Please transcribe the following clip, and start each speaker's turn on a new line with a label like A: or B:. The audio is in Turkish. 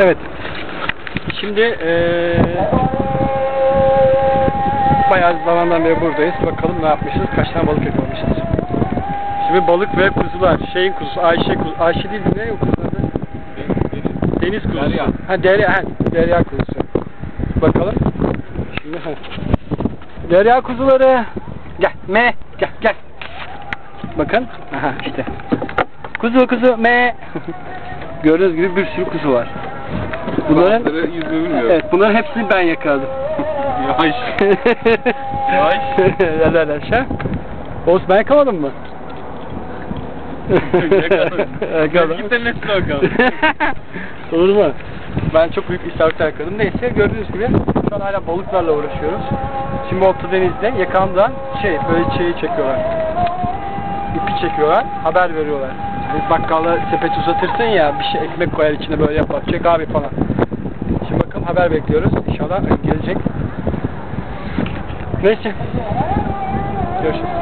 A: Evet. Şimdi eee bayağı zamandan beri buradayız. Bakalım ne yapmışız, kaç tane balık yakalamışız. Şimdi balık ve kuzular. Şeyin kuzusu, Ayşe kuzu. Ayşe değil de ne o kuzu adı? Deniz kuzusu.
B: Derya.
A: Ha Derya, ha, Derya kuzusu. Bakalım. Şimdi ha. Derya kuzuları. Gel, me, gel, gel. Bakın. Aha işte. Kuzu kuzu me. Gördüğünüz gibi bir sürü kuzu var. Bunların. Evet, bunların hepsini ben yakaladım.
B: Yavaş. Yavaş.
A: Helal aşağı. Oğuz ben yakalamadım mı?
B: Yakaladım.
A: Yakaladım.
B: Git de nesine bakalım.
A: Olur mu? Ben çok büyük bir istavrit yakaladım. Neyse gördüğünüz gibi şu an hala balıklarla uğraşıyoruz. Şimdi Orta Deniz'de yakamdan şey böyle şeyi çekiyorlar. İpi çekiyorlar, haber veriyorlar. Hani bakkala sepet uzatırsın ya bir şey ekmek koyar içine böyle yapar. Çek abi falan. Şimdi bakalım haber bekliyoruz. İnşallah gelecek. Neyse. Görüşürüz.